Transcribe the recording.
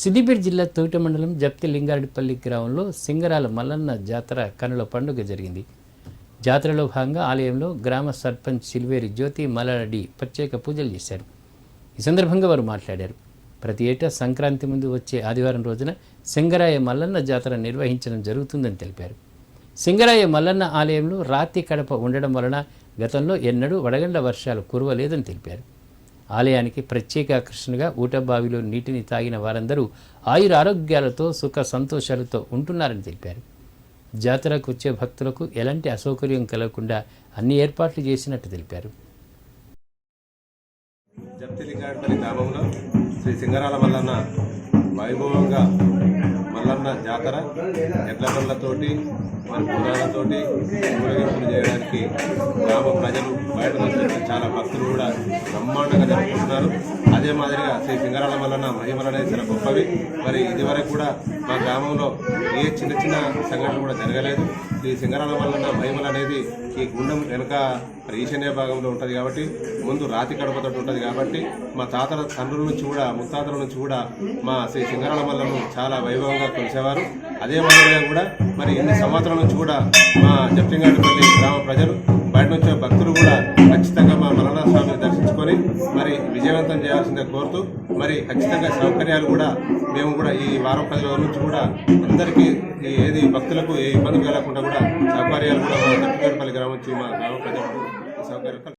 సిద్దిపేట జిల్లా తోట మండలం జప్తి లింగారెడ్డిపల్లి గ్రామంలో సింగరాల మల్లన్న జాతర కనుల పండుగ జరిగింది. జాతరలో భాగంగా ఆలయంలో గ్రామ సర్పంచ్ సిల్వేరి జ్యోతి మల్లారెడ్డి ప్రత్యేక పూజలు చేశారు. ఈ సందర్భంగా వారు మాట్లాడారు. ప్రతి ఏటా సంక్రాంతి ముందు వచ్చే ఆదివారం రోజున సింగరాయ మల్లన్న జాతర నిర్వహించడం జరుగుతుందని తెలిపారు. సింగరాయ మల్లన్న ఆలయంలో రాతి కడప ఉండడం వలన గతంలో ఎన్నడూ వడగండ్ల వర్షాలు కురవలేదని తెలిపారు. ఆలయానికి ప్రత్యేక ఆకర్షణగా ఊటబావిలో నీటిని తాగిన వారందరూ ఆయుర ఆరోగ్యాలతో సుఖ సంతోషాలతో ఉంటున్నారని తెలిపారు. జాతరకు వచ్చే భక్తులకు ఎలాంటి అసౌకర్యం కలగకుండా అన్ని ఏర్పాట్లు చేసినట్టు తెలిపారు. జప్తిలింగాడిపల్లి గ్రామంలో శ్రీ సింగరాల మల్లన్న వైభవంగా మల్లన్న జాతర ఎడ్ల బండ్లతోటి మరి పురాలతోటి ఊరేగింపులు చేయడానికి గ్రామ ప్రజలు చాలా భక్తులు కూడా బ్రహ్మాండంగా జరుపుకుంటున్నారు. అదే మాదిరిగా శ్రీ సింగరాల వలన మహిమలు అనేది చాలా గొప్పవి. మరి ఇదివరకు కూడా మా గ్రామంలో ఏ చిన్న చిన్న సంఘటనలు కూడా జరగలేదు. ఈ సింగరాల వలన మహిమలు అనేది ఈ గుండం వెనుక ఈశాన్య భాగంలో ఉంటుంది కాబట్టి ముందు రాతి కడపతో ఉంటుంది కాబట్టి మా తాతల తండ్రుల నుంచి కూడా ముత్తాతల నుంచి కూడా మా శ్రీ సింగరాల మల్లను చాలా వైభవంగా కొలిసేవారు అదే మాదిరిగా కూడా మరి ఇన్ని సంవత్సరాల నుంచి కూడా మా జప్తింగాడిపల్లి గ్రామ ప్రజలు బయట నుంచి భక్తులు కూడా విజయవంతం చేయాల్సిందే కోరుతూ మరి ఖచ్చితంగా సౌకర్యాలు కూడా మేము కూడా ఈ వారం పది రోజుల నుంచి కూడా అందరికీ ఏది భక్తులకు ఏ ఇబ్బంది కలగకుండా కూడా సౌకర్యాలు కూడా మా జప్తింగాడిపల్లి గ్రామం నుంచి మా గ్రామ ప్రజలకు సౌకర్యాలు